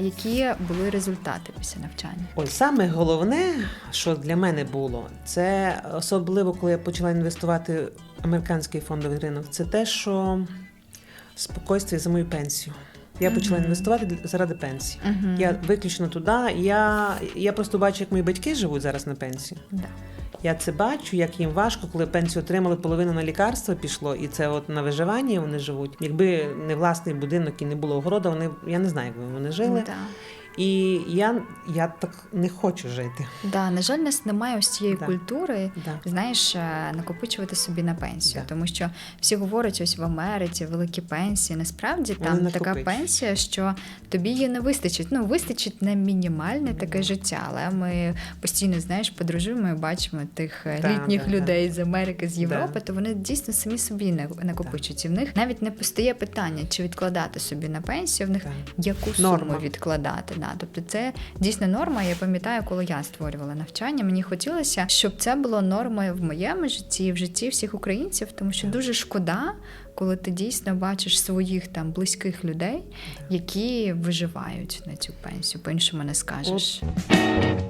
Які були результати після навчання? Ой, саме головне, що для мене було, це особливо, коли я почала інвестувати в американський фондовий ринок, це те, що спокійствие за мою пенсію. Я почала Мгм. інвестувати заради пенсії. Угу. Я виключно туди. Я, я просто бачу, як мої батьки живуть зараз на пенсії. Да. Я це бачу, як їм важко, коли пенсію отримали, половину на лікарство пішло, і це от на виживання вони живуть. Якби не власний будинок і не було огорода, вони я не знаю, як би вони жили. Да. І я, я так не хочу жити. Да, на жаль, нас немає ось цієї Да. культури, Да. знаєш, е, накопичувати собі на пенсію. Да. Тому що всі говорять, ось в Америці великі пенсії. Насправді Вони там така накопичують. пенсія, що тобі її не вистачить. Ну, вистачить на мінімальне таке життя. Але ми постійно, знаєш, подорожуємо і бачимо тих е, Да, літніх да, да. людей з Америки, з Європи, Да. то вони дійсно самі собі не- накопичують. І в них навіть не постає питання, чи відкладати собі на пенсію, в них Так. яку суму Норма. відкладати. Да. Тобто це дійсно норма. Я пам'ятаю, коли я створювала навчання, мені хотілося, щоб це було нормою в моєму житті і в житті всіх українців, тому що дуже шкода, коли ти дійсно бачиш своїх там близьких людей, які виживають на цю пенсію. По-іншому не скажеш. От